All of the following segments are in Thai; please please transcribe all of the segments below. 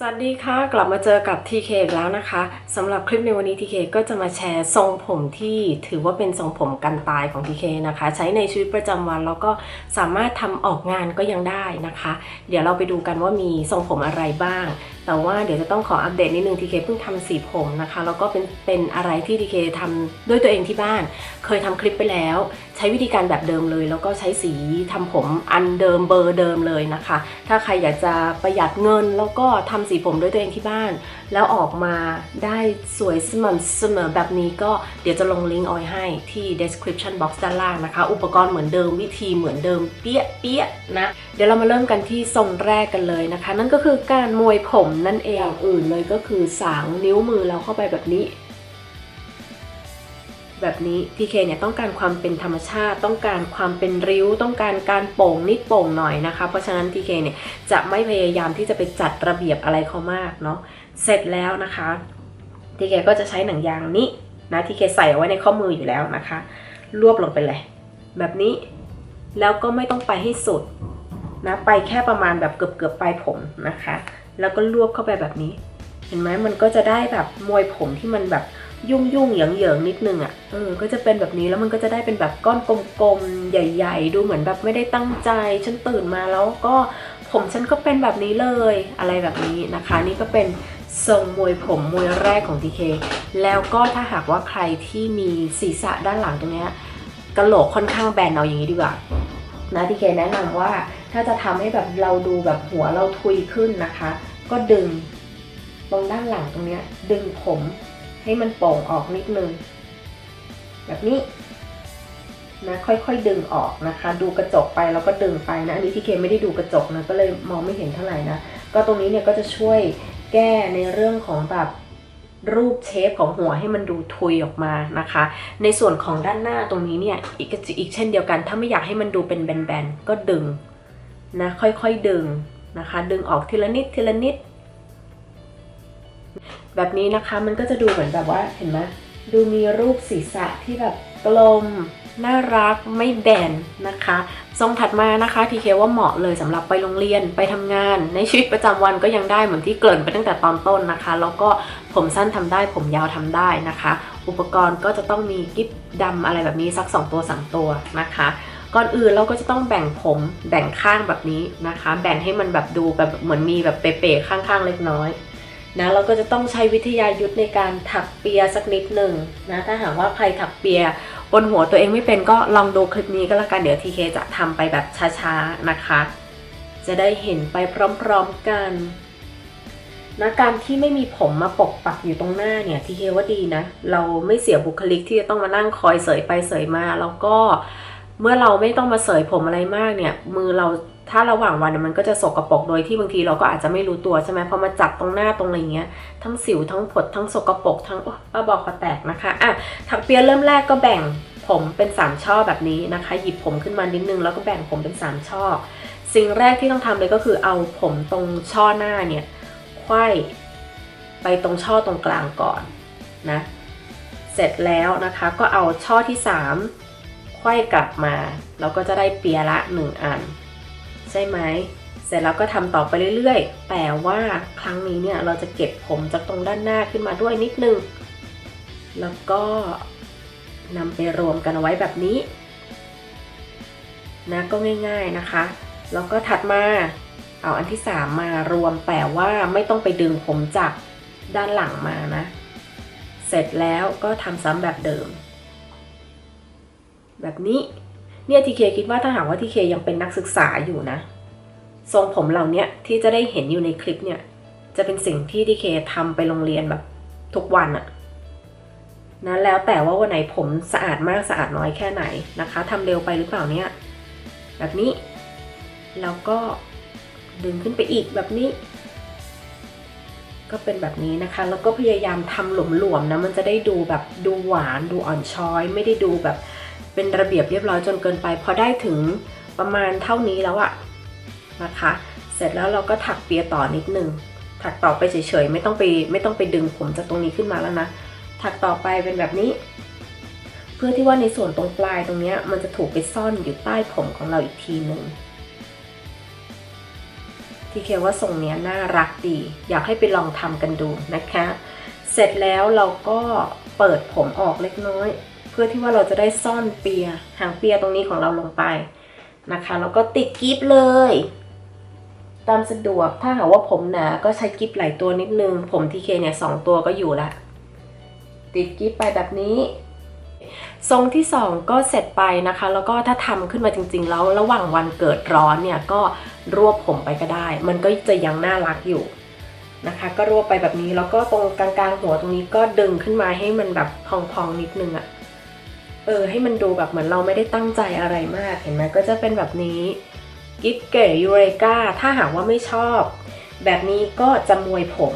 สวัสดีค่ะ กลับมาเจอกับ TK อีกแล้วนะคะสำหรับคลิปในวันนี้ TK ก็จะมาแชร์ทรงผมที่ถือว่าเป็นทรงผมกันตายของ TK นะคะ ใช้ในชีวิตประจำวันแล้วก็สามารถทำออกงานก็ยังได้นะคะ เดี๋ยวเราไปดูกันว่ามีทรงผมอะไรบ้าง แต่ว่าเดี๋ยวจะต้องขออัปเดตนิดนึงทีเคเพิ่งทำสีผมนะคะ แล้วก็เป็นเป็นอะไรที่ทีเคทำด้วยตัวเองที่บ้าน เคยทำคลิปไปแล้ว ใช้วิธีการแบบเดิมเลย แล้วก็ใช้สีทำผมอันเดิมเบอร์เดิมเลยนะคะ ถ้าใครอยากจะประหยัดเงินแล้วก็ทำสีผมด้วยตัวเองที่บ้านแล้วออกมาได้สวยสม่ำเสมอแบบนี้ก็เดี๋ยวจะลงลิงก์เอาให้ที่ description box ด้านล่างนะคะ อุปกรณ์เหมือนเดิมวิธีเหมือนเดิมเปี้ยเปี้ยนะ เดี๋ยวเรามาเริ่มกันที่ทรงแรกกันเลยนะคะ นั่นก็คือการมวยผมนั่นเองอื่นเลยก็คือสางนิ้วมือเราเข้าไปแบบนี้แบบนี้ TK เคเนี่ยต้องการความเป็นธรรมชาติ ต้องการความเป็นริ้ว ต้องการการโป่งนิดโป่งหน่อยนะคะ เพราะฉะนั้น TK เนี่ยจะไม่พยายามที่จะไปจัดระเบียบอะไรเขามากเนาะ เสร็จแล้วนะคะ TK ก็จะใช้หนังยางนี้นะ TK ใส่เอาไว้ในข้อมืออยู่แล้วนะคะ รวบลงไปเลย แบบนี้แล้วก็ไม่ต้องไปให้สุดนะไปแค่ประมาณแบบเกือบเกือบปลายผมนะคะ แล้วก็รวบเข้าไปแบบนี้ เห็นไหมมันก็จะได้แบบมวยผมที่มันแบบยุ่งยุ่งเหยิงเหยิงนิดนึงอะ่ะเออก็จะเป็นแบบนี้แล้วมันก็จะได้เป็นแบบก้อนกลมๆใหญ่ ๆ ดูเหมือนแบบไม่ได้ตั้งใจฉันตื่นมาแล้วก็ผมฉันก็เป็นแบบนี้เลยอะไรแบบนี้นะคะ นี่ก็เป็น ทรงมวยผมมวยแรกของ TK แล้วก็ถ้าหากว่าใครที่มีศีรษะด้านหลังตรงเนี้ยกระโหลกค่อนข้างแบนเอาอย่างนี้ดีกว่านะทีเคแนะนำว่าถ้าจะทำให้แบบเราดูแบบหัวเราทุยขึ้นนะคะ ก็ดึงตรงด้านหลังตรงเนี้ยดึงผมให้มันโป่งออกนิดนึง แบบนี้นะค่อยๆดึงออกนะคะ ดูกระจกไปแล้วก็ดึงไปนะอันนี้ทีเคไม่ได้ดูกระจกนะก็เลยมองไม่เห็นเท่าไหร่นะก็ตรงนี้เนี่ยก็จะช่วย แก้ในเรื่องของแบบรูปเชฟของหัวให้มันดูทุยออกมานะคะ ในส่วนของด้านหน้าตรงนี้เนี่ยอีกอีกเช่นเดียวกัน ถ้าไม่อยากให้มันดูเป็นแบนๆก็ดึงนะค่อยๆดึงนะคะ ดึงออกทีละนิดทีละนิด แบบนี้นะคะมันก็จะดูเหมือนแบบว่าเห็นไหม ดูมีรูปศีรษะที่แบบกลม น่ารักไม่แบนนะคะ ทรงถัดมานะคะทีเคว่าเหมาะเลยสำหรับไปโรงเรียนไปทำงาน ในชีวิตประจำวันก็ยังได้เหมือนที่เกริ่นไปตั้งแต่ตอนต้นนะคะ แล้วก็ผมสั้นทำได้ ผมยาวทำได้นะคะ อุปกรณ์ก็จะต้องมีกิ๊บดำอะไรแบบนี้สัก 2 ตัว 3 ตัวนะคะก่อนอื่นเราก็จะต้องแบ่งผมแบ่งข้างแบบนี้นะคะ แบ่งให้มันแบบดูแบบเหมือนมีแบบเป๋ๆข้างๆเล็กน้อย นะเราก็จะต้องใช้วิทยายุทธในการถักเปียสักนิดหนึ่งนะถ้าหากว่าใครถักเปียบนหัวตัวเองไม่เป็นก็ลองดูคลิปนี้ก็แล้วกันเดี๋ยวทีเคจะทำไปแบบช้าๆนะคะ จะได้เห็นไปพร้อมๆกันนะการที่ไม่มีผมมาปกปักอยู่ตรงหน้าเนี่ยทีเคว่าดีนะ เราไม่เสียบุคลิกที่จะต้องมานั่งคอยเสยไปเสยมา แล้วก็เมื่อเราไม่ต้องมาเสยผมอะไรมากเนี่ย มือเรา ถ้าระหว่างวันมันก็จะสกรปรกโดยที่บางทีเราก็อาจจะไม่รู้ตัวใช่ไหมพอมาจับตรงหน้าตรงอะไรเงี้ยทั้งสิวทั้งผดทั้งสกรปรกทั้งบ้าบอกกระแตกนะคะอะถักเปียเริ่มแรกก็แบ่งผมเป็น3ช่อแบบนี้นะคะ หยิบผมขึ้นมานิดนึงแล้วก็แบ่งผมเป็น3ช่อสิ่งแรกที่ต้องทำเลยก็คือเอาผมตรงช่อหน้าเนี่ยไขว้ไปตรงช่อตรงกลางก่อนนะเสร็จแล้วนะคะก็เอาช่อที่ 3 ไขว้กลับมาเราก็จะได้เปียละ 1 อัน ใช่ไหมเสร็จแล้วก็ทำต่อไปเรื่อยๆ แต่ว่าครั้งนี้เนี่ยเราจะเก็บผมจากตรงด้านหน้าขึ้นมาด้วยนิดนึง แล้วก็นำไปรวมกันเอาไว้แบบนี้นะก็ง่าย ๆนะคะ แล้วก็ถัดมาเอาอันที่ 3 มารวมแต่ว่าไม่ต้องไปดึงผมจากด้านหลังมานะ เสร็จแล้วก็ทำซ้ำแบบเดิม แบบนี้ เนี่ยทีเคคิดว่าถ้าหากว่าทีเคยังเป็นนักศึกษาอยู่นะ ทรงผมเหล่านี้ที่จะได้เห็นอยู่ในคลิปเนี่ย จะเป็นสิ่งที่ทีเคทำไปโรงเรียนแบบทุกวันอะนะแล้วแต่ว่าวันไหนผมสะอาดมากสะอาดน้อยแค่ไหนนะคะทำเร็วไปหรือเปล่าเนี่ยแบบนี้ แล้วก็ดึงขึ้นไปอีกแบบนี้ ก็เป็นแบบนี้นะคะ แล้วก็พยายามทำหลวมๆนะมันจะได้ดูแบบดูหวานดูอ่อนช้อย ไม่ได้ดูแบบ เป็นระเบียบเรียบร้อยจนเกินไป พอได้ถึงประมาณเท่านี้แล้วอะนะคะ เสร็จแล้วเราก็ถักเปียต่อนิดนึง ถักต่อไปเฉยๆไม่ต้องไปไม่ต้องไปดึงผมจากตรงนี้ขึ้นมาแล้วนะ ถักต่อไปเป็นแบบนี้ เพื่อที่ว่าในส่วนตรงปลายตรงเนี้ยมันจะถูกไปซ่อนอยู่ใต้ผมของเราอีกทีหนึ่งททีเคว่าทรงนี้น่ารักดี อยากให้ไปลองทำกันดูนะคะ เสร็จแล้วเราก็เปิดผมออกเล็กน้อย พื่อที่ว่าเราจะได้ซ่อนเปียหางเปียตรงนี้ของเราลงไปนะคะแล้วก็ติดกิฟเลย ตามสะดวกถ้าหากว่าผมหนาก็ใช้กิฟหลายตัวนิดนึง ผมทีเคเนี่ยสองตัวก็อยู่ละติดกิฟไปแบบนี้ทรงที่ 2 ก็เสร็จไปนะคะ แล้วก็ถ้าทำขึ้นมาจริงๆ แล้วระหว่างวันเกิดร้อนเนี่ยก็รวบผมไปก็ได้ มันก็จะยังน่ารักอยู่นะคะ ก็รวบไปแบบนี้แล้วก็ตรงกลางๆหัวตรงนี้ก็ดึงขึ้นมาให้มันแบบพองๆนิดนึงอะ เออให้มันดูแบบเหมือนเราไม่ได้ตั้งใจอะไรมาก เห็นไหมก็จะเป็นแบบนี้กิฟเก๋ยูเรกาถ้าหากว่าไม่ชอบ แบบนี้ก็จะมวยผม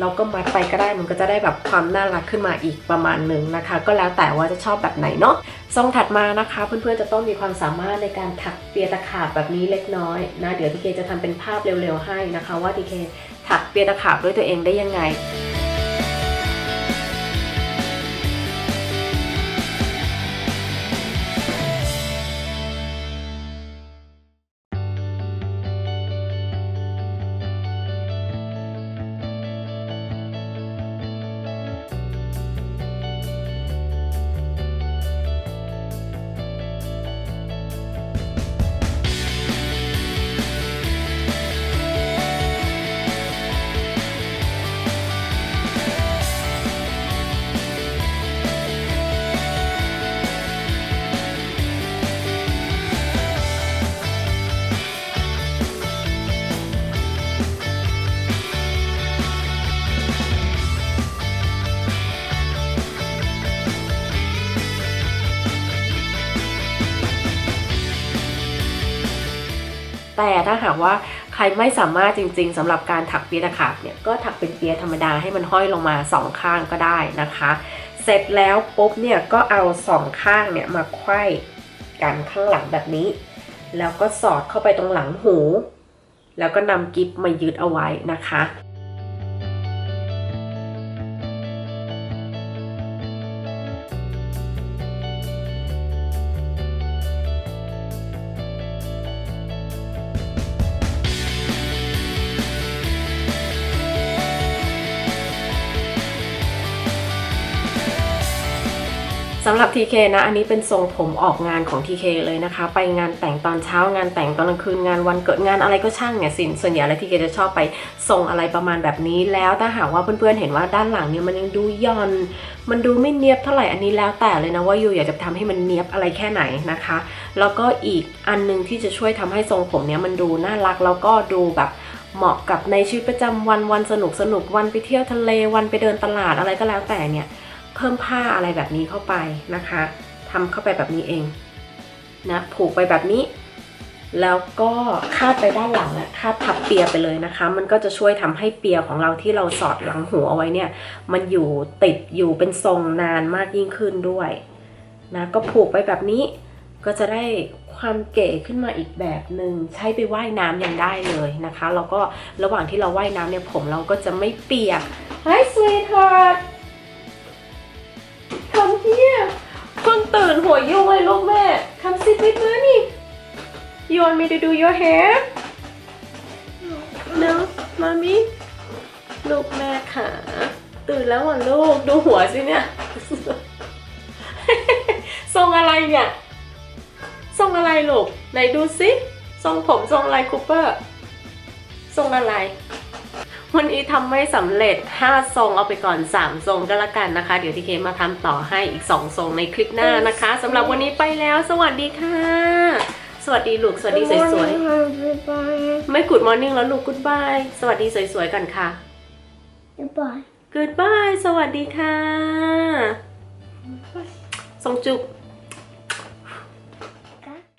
เราก็มัดไปก็ได้มันก็จะได้แบบความน่ารักขึ้นมาอีกประมาณหนึ่งนะคะ ก็แล้วแต่ว่าจะชอบแบบไหนเนาะทรงถัดมานะคะ เพื่อนๆจะต้องมีความสามารถในการถักเปียตะขาบแบบนี้เล็กน้อยนะเดี๋ยวทีเคจะทำเป็นภาพเร็วๆให้นะคะ ว่าทีเคถักเปียตะขาบด้วยตัวเองได้ยังไง แต่ถ้าหากว่าใครไม่สามารถจริง ๆสำหรับการถักเปียตะขาบเนี่ยก็ถักเป็นเปียธรรมดาให้มันห้อยลงมาสองข้างก็ได้นะคะ เสร็จแล้วปุ๊บเนี่ยก็เอาสองข้างเนี่ยมาไขว้กันข้างหลังแบบนี้ แล้วก็สอดเข้าไปตรงหลังหู แล้วก็นำกิฟมายึดเอาไว้นะคะ สำหรับ TK นะอันนี้เป็นทรงผมออกงานของ TK เลยนะคะ ไปงานแต่งตอนเช้างานแต่งตอนกลางคืนงานวันเกิดงานอะไรก็ช่างเนี่ยสินส่วนใหญ่แล้ว TK จะชอบไปทรงอะไรประมาณแบบนี้แล้วถ้าหากว่าเพื่อนๆเห็นว่าด้านหลังเนี่ยมันยังดูย่อน มันดูไม่เนียบเท่าไหร่อันนี้แล้วแต่เลยนะว่ายูอยากจะทำให้มันเนียบอะไรแค่ไหนนะคะ แล้วก็อีกอันหนึงที่จะช่วยทำให้ทรงผมเนี้ยมันดูน่ารักแล้วก็ดูแบบเหมาะกับในชีวิตประจำวันวันสนุกสนุกวันไปเที่ยวทะเลวันไปเดินตลาดอะไรก็แล้วแต่เนี่ย เพิ่มผ้าอะไรแบบนี้เข้าไปนะคะทำเข้าไปแบบนี้เองนะผูกไปแบบนี้ แล้วก็คาดไปด้านหลังอะคาดทับเปียไปเลยนะคะ มันก็จะช่วยทำให้เปียของเราที่เราสอดหลังหูเอาไว้เนี่ย มันอยู่ติดอยู่เป็นทรงนานมากยิ่งขึ้นด้วยนะก็ผูกไปแบบนี้ก็จะได้ความเก๋ขึ้นมาอีกแบบหนึ่งใช้ไปว่ายน้ำยังได้เลยนะคะแล้วก็ระหว่างที่เราว่ายน้ำเนี่ยผมเราก็จะไม่เปียก Hi sweetheart Come here เพิ่งตื่นหัวยุ่งเลยลูกแม่ Come sit with mommy You want me to do your hair No mommy ลูกแม่ค่ะตื่นแล้วเหรอลูกดูหัวสิเนี่ยทรงอะไรเนี่ยทรงอะไรลูกไหนดูสิทรงผมทรงอะไรคูเปอร์ทรงอะไร วันนี้ทำไม่สำเร็จ 5 ทรงเอาไปก่อน 3 ทรงก็แล้วกันนะคะ เดี๋ยวทีเคมาทำต่อให้อีก 2 ทรงในคลิปหน้านะคะสำหรับวันนี้ไปแล้ว สวัสดีค่ะ สวัสดีลูก สวัสดีสวยๆ ไม่กูดมอร์นิ่งแล้วลูกกูดบาย สวัสดีสวยๆกันค่ะ Goodbye. กูดบายสวัสดีค่ะ ส่งจุบ